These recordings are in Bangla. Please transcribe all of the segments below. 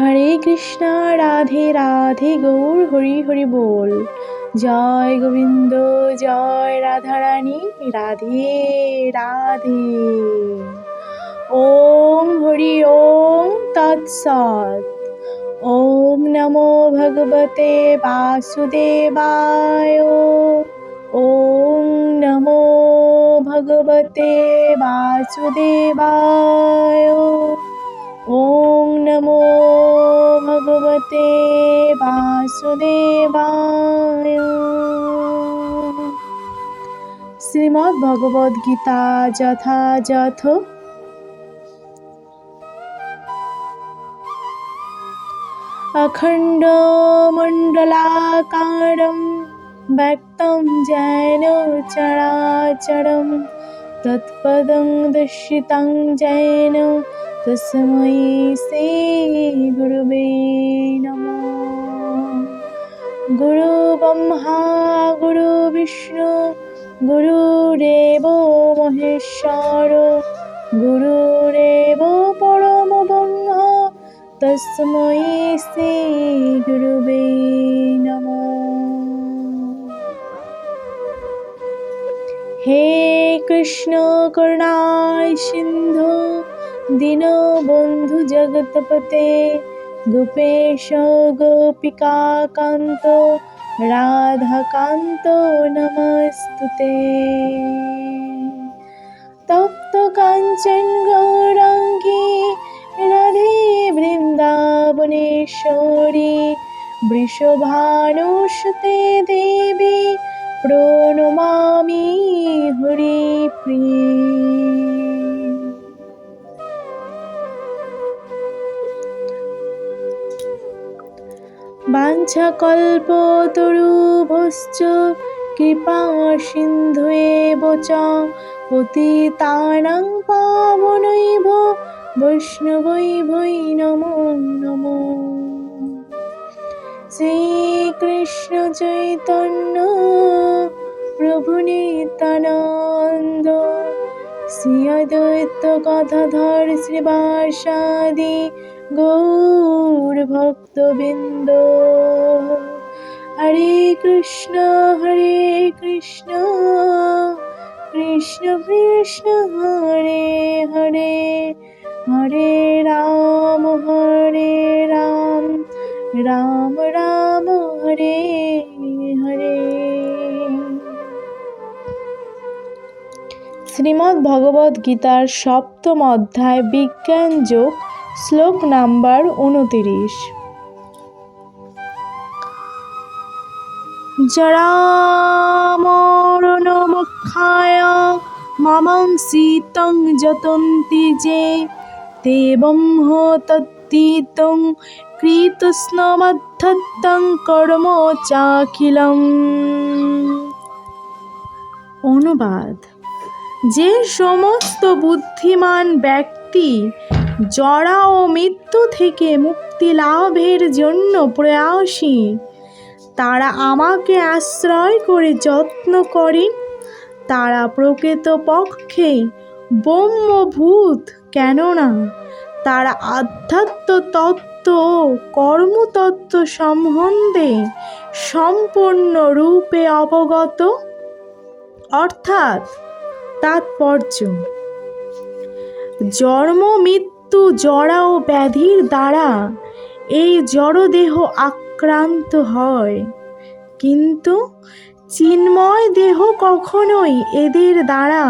হরে কৃষ্ণ, রাধে রাধে, গৌর, হরি হরি বল। জয় গোবিন্দ, জয় রাধারানী, রাধে রাধে। ওম হরি ওম তৎসৎ। ওম নমো ভগবতে বাসুদেবায়। ওম নমো ভগবতে বাসুদেবায়। ওম নমো ভগবতে বাসুদেবায় শ্রীমদ্ ভগবদ গীতা যথাযথ अखण्डमण्डलाकारं व्यक्तं येन चराचरं तत्पदं दर्शितं येन तस्मै से गुरुवे नमो गुरु ब्रह्मा गुरु विष्णु गुरुरेव महेश्वर गुरुरेव परम ब्रह्म तस्मै से गुरुवे नमो हे कृष्ण करुणाय सिन्धु দীনবন্ধু জগৎপতে গোপেশ গোপিকাকান্ত রাধাকান্ত নমস্তুতে তপ্ত কাঞ্চন গৌরাঙ্গী রাধে বৃন্দাবনেশ্বরী বৃষভানুসুতে দেবী প্রণমামি হরি বাঞ্ছাকল্পতরুভশ্চ কৃপা সিন্ধু এব চ। পতিতানাং পাবনৈব বৈষ্ণবৈ ভৈ নমো নমো। শ্রীকৃষ্ণ চৈতন্য প্রভু নিত্যানন্দ শ্রী অদ্বৈত কথাধর শ্রীবাসাদি গৌর ভক্তবৃন্দ। হরে কৃষ্ণ হরে কৃষ্ণ কৃষ্ণ কৃষ্ণ, হরে হরে। হরে রাম হরে রাম রাম রাম, হরে হরে। শ্রীমদ্ ভগবদ গীতার সপ্তম অধ্যায় বিজ্ঞান যোগ শ্লোক নাম্বার উনতিরিশ। জরামরণমক্ষায় মামাং শীতং যতন্তি যে তে ব্রহ্ম তত্তীতং কৃতস্নমধ্যত্তং কর্ম চাখিলম অনুবাদ। যে সমস্ত বুদ্ধিমান ব্যক্তি জরা ও মৃত্যু থেকে মুক্তি লাভের জন্য প্রয়াসী। তারা আমাকে আশ্রয় করে যত্ন করেন। তারা প্রকৃতপক্ষে ব্রহ্মভূত, কেননা তারা আধ্যাত্ম তত্ত্ব কর্মতত্ত্ব সম্বন্ধে সম্পূর্ণরূপে অবগত। অর্থাৎ তাৎপর্য, জন্ম মৃত্যু জরা ও ব্যাধির দ্বারা এই জড়দেহ আক্রান্ত হয়। কিন্তু চিন্ময় দেহ কখনোই এদের দ্বারা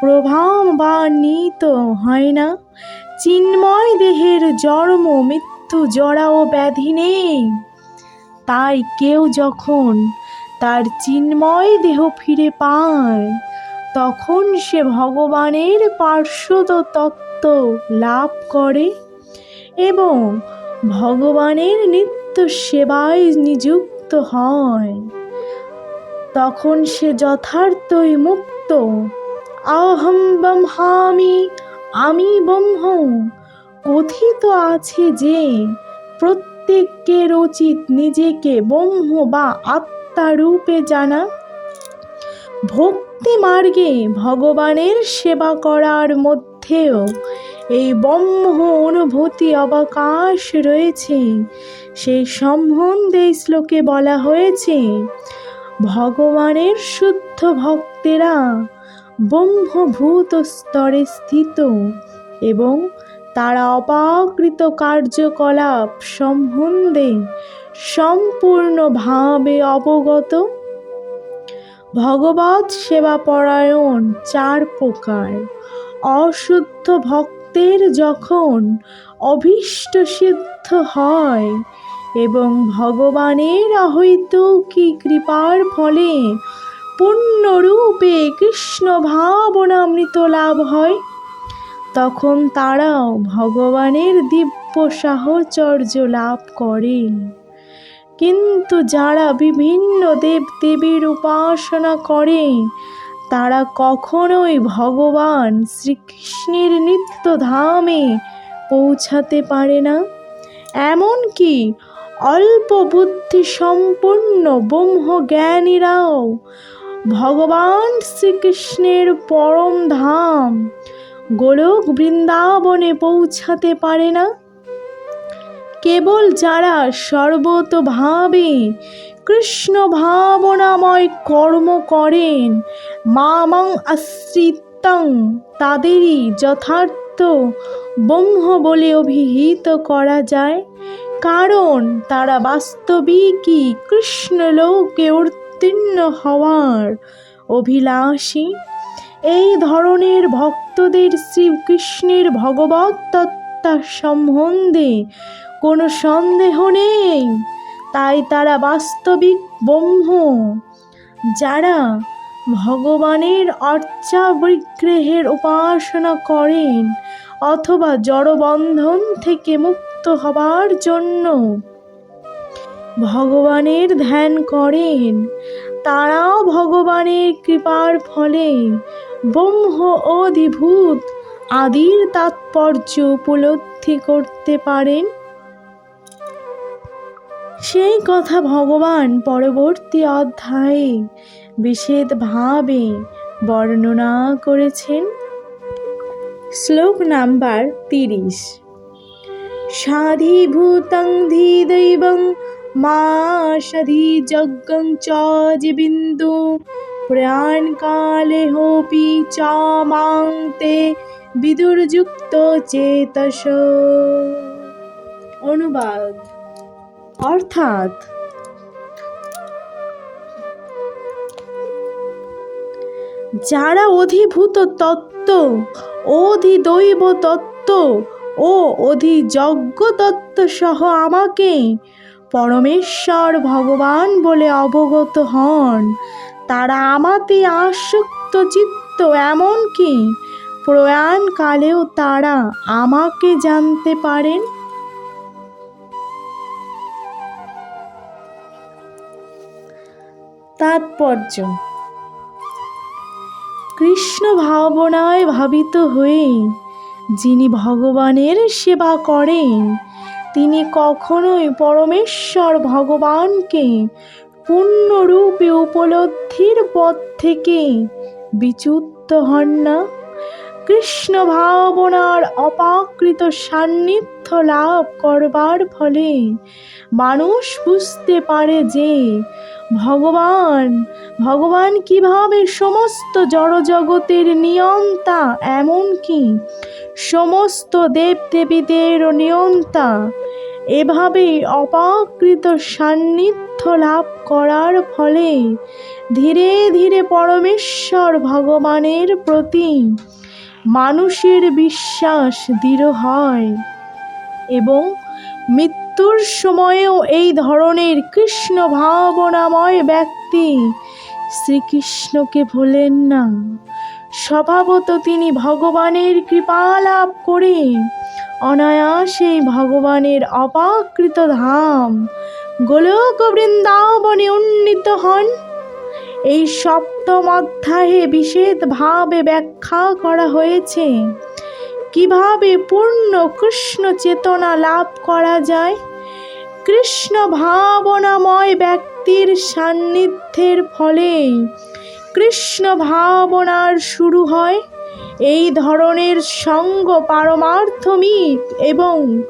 প্রভাবান্বিত হয় না। চিন্ময় দেহের জন্ম, মৃত্যু, জরা ও ব্যাধি নেই। তাই কেউ যখন তার চিন্ময় দেহ ফিরে পায়, তখন সে ভগবানের পার্শ্বদ তত্ত্ব লাভ করে এবং ভগবানের নিত্য সেবায় নিযুক্ত হয়। তখন সে যথার্থই মুক্ত। আহম ব্রহ্মামি, আমি ব্রহ্ম। কথিত আছে যে প্রত্যেকের উচিত নিজেকে ব্রহ্ম বা আত্মারূপে জানা। ভক্তি মার্গে ভগবানের সেবা করার মধ্যেও এই ব্রহ্ম অনুভূতি অবকাশ রয়েছে। সেই সম্বন্ধে শ্লোকে বলা হয়েছে, ভগবানের শুদ্ধ ভক্তেরা ব্রহ্মভূত স্তরে স্থিত এবং তারা অপাকৃত কার্যকলাপ সম্বন্ধে সম্পূর্ণভাবে অবগত। ভগবত সেবা পরায়ণ চার প্রকার, অশুদ্ধ ভক্তের যখন অভীষ্ট সিদ্ধ হয় এবং ভগবানের অহৈতুকী কৃপার ফলে পূর্ণরূপে কৃষ্ণ ভাবনামৃত লাভ হয়, তখন তারাও ভগবানের দিব্য সাহচর্য লাভ করে। কিন্তু যারা বিভিন্ন দেবদেবীর উপাসনা করে তারা কখনোই ভগবান শ্রীকৃষ্ণের নিত্য ধামে পৌঁছাতে পারে না। এমনকি অল্প বুদ্ধি সম্পন্ন ব্রহ্মজ্ঞানীরাও ভগবান শ্রীকৃষ্ণের পরম ধাম গোলক বৃন্দাবনে পৌঁছাতে পারে না। কেবল যারা সর্বতভাবে কৃষ্ণ ভাবনাময় কর্ম করেন। মামাং আশ্রিতং তাদেরই যথার্থ ব্রহ্ম বলে অভিহিত করা যায়। কারণ তারা বাস্তবিকই কৃষ্ণলোকে উত্তীর্ণ হওয়ার অভিলাষী। এই ধরনের ভক্তদের শ্রীকৃষ্ণের ভগবত তত্ত্ব সম্বন্ধে কোনো সন্দেহ নেই। তাই তারা বাস্তবিক ব্রহ্ম। যারা ভগবানের অর্চাবৃগ্রহের উপাসনা করেন অথবা জড়বন্ধন থেকে মুক্ত হবার জন্য ভগবানের ধ্যান করেন, তারাও ভগবানের কৃপার ফলে ব্রহ্ম অধিভূত আদির তাৎপর্য উপলব্ধি করতে পারেন। সেই কথা ভগবান পরবর্তী অধ্যায়ে বিশেষভাবে বর্ণনা করেছেন। শ্লোক নাম্বার তিরিশ। সাধিভূতং ধীদৈবং মা সাধি যজ্ঞং চ বিন্দু প্রয়াণকালে হোপি চ মাং তে বিদুর্যুক্ত চেতস। অনুবাদ। অর্থাৎ যারা অধিভূত তত্ত্ব, অধিদৈব তত্ত্ব ও অধিযজ্ঞ তত্ত্ব সহ আমাকে পরমেশ্বর ভগবান বলে অবগত হন, তারা আমাতে আসক্ত চিত্ত এমনকি প্রয়াণকালেও তারা আমাকে জানতে পারেন। তাৎপর্য। কৃষ্ণ ভাবনায় ভাবিত হয়ে যিনি ভগবানের সেবা করেন, তিনি কখনোই পরমেশ্বর ভগবানকে পূর্ণরূপে উপলব্ধির পথ থেকে বিচ্যুত হন না। কৃষ্ণ ভাবনার অপাকৃত সান্নিধ্য লাভ করবার ফলে মানুষ বুঝতে পারে যে ভগবান ভগবান কীভাবে সমস্ত জড়জগতের নিয়ন্তা, এমনকি সমস্ত দেবদেবীদের নিয়ন্তা এভাবেই অপাকৃত সান্নিধ্য লাভ করার ফলে ধীরে ধীরে পরমেশ্বর ভগবানের প্রতি মানুষের বিশ্বাস দৃঢ় হয় এবং মৃত্যুর সময়েও এই ধরনের কৃষ্ণ ভাবনাময় ব্যক্তি শ্রীকৃষ্ণকে ভোলেন না। স্বভাবত তিনি ভগবানের কৃপা লাভ করে অনায়াসে ভগবানের অপাকৃত ধাম গোলক বৃন্দাবনে উন্নীত হন। এই সপ্তম অধ্যায়ে বিশেষভাবে ব্যাখ্যা করা হয়েছে। কীভাবে পূর্ণ কৃষ্ণ চেতনা লাভ করা যায়? কৃষ্ণ ভাবনাময় ব্যক্তির সান্নিধ্যের ফলে কৃষ্ণ ভাবনার শুরু হয়। এই ধরনের সঙ্গ পারমার্থমিক এবং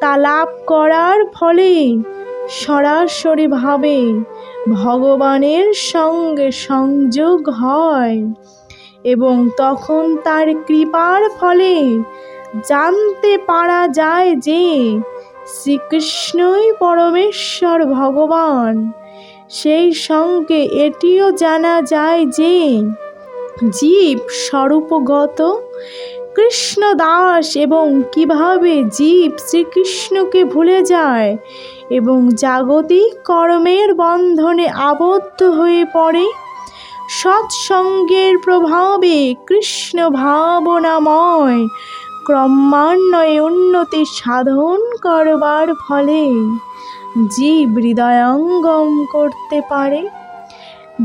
তা লাভ করার ফলে সরাসরিভাবে ভগবানের সঙ্গে সংযোগ হয়। এবং তখন তার কৃপার ফলে জানতে পারা যায় যে শ্রীকৃষ্ণই পরমেশ্বর ভগবান। সেই সঙ্গে এটিও জানা যায় যে জীব স্বরূপগত কৃষ্ণ দাস এবং কীভাবে জীব শ্রীকৃষ্ণকে ভুলে যায় এবং জাগতিক কর্মের বন্ধনে আবদ্ধ হয়ে পড়ে সৎসঙ্গের প্রভাবে কৃষ্ণ ভাবনাময় ক্রমান্বয়ে উন্নতি সাধন করবার ফলে জীব হৃদয়ঙ্গম করতে পারে।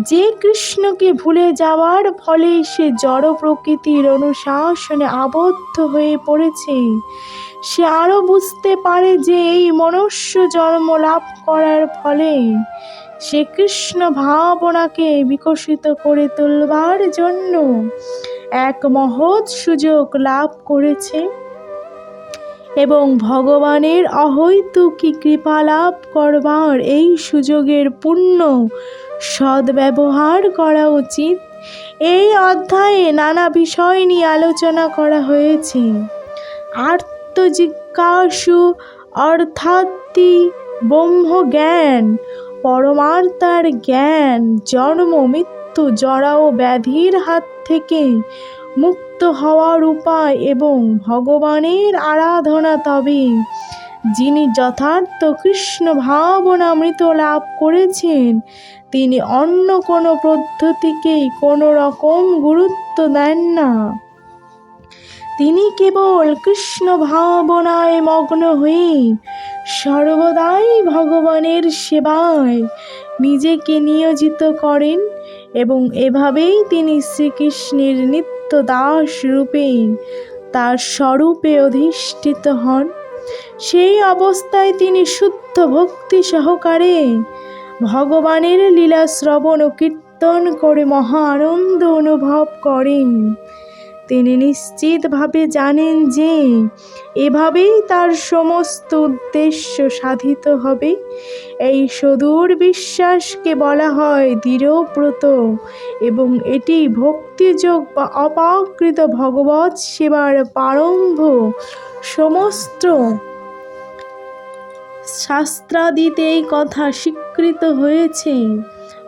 যে কৃষ্ণকে ভুলে যাওয়ার ফলে সে জড় প্রকৃতির অনুশাসনে আবদ্ধ হয়ে পড়েছে। সে আরও বুঝতে পারে যে এই মনুষ্য জন্ম লাভ করার ফলে সে কৃষ্ণ ভাবনাকে বিকশিত করে তুলবার জন্য এক মহৎ সুযোগ লাভ করেছে এবং ভগবানের অহৈতুকী কৃপা লাভ করবার এই সুযোগের পূর্ণ সদ্ব্যবহার করা উচিত। এই অধ্যায়ে নানা বিষয় নিয়ে আলোচনা করা হয়েছে। আত্মজিজ্ঞাসু ব্রহ্ম জ্ঞান পরমার্থার জ্ঞান, জন্ম, মৃত্যু, জরা ও ব্যাধির হাত থেকে মুক্ত হওয়ার উপায় এবং ভগবানের আরাধনা তবে, যিনি যথার্থ কৃষ্ণ ভাবনামৃত লাভ করেছেন, তিনি অন্য কোনো পদ্ধতিকেই কোনো রকম গুরুত্ব দেন না। তিনি কেবল কৃষ্ণ ভাবনায় মগ্ন হয়ে সর্বদাই ভগবানের সেবায় নিজেকে নিয়োজিত করেন এবং এভাবেই তিনি শ্রীকৃষ্ণের নিত্য দাস রূপে তার স্বরূপে অধিষ্ঠিত হন। সেই অবস্থায় তিনি শুদ্ধ ভক্তি সহকারে ভগবানের লীলা শ্রবণ ও কীর্তন করে মহা আনন্দ অনুভব করেন। তিনি নিশ্চিতভাবে জানেন যে এভাবেই তার সমস্ত উদ্দেশ্য সাধিত হবে। এই সদূর বিশ্বাসকে বলা হয় দৃঢ়ব্রত এবং এটি ভক্তিযোগ বা অপাকৃত ভগবৎ সেবার প্রারম্ভ। সমস্ত শাস্ত্রাদিতে এই কথা স্বীকৃত হয়েছে।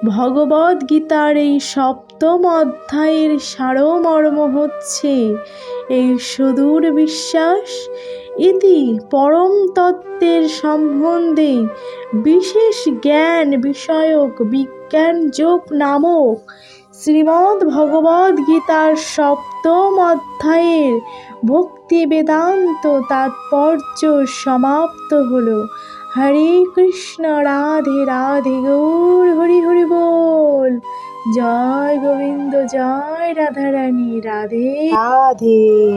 ভগবদ গীতার এই সপ্তম অধ্যায়ের সারমর্ম হচ্ছে, এই সুদূর বিশ্বাস, ইতি পরম তত্ত্বের সম্বন্ধে বিশেষ জ্ঞান বিষয়ক বিজ্ঞান যোগ নামক শ্রীমদ্ ভগবদ গীতার সপ্তম অধ্যায়ের ভক্তি বেদান্ত তাৎপর্য সমাপ্ত হলো। হরে কৃষ্ণ রাধে রাধে গৌর হরি হরি বল। জয় গোবিন্দ জয় রাধারানী রাধে। রাধে।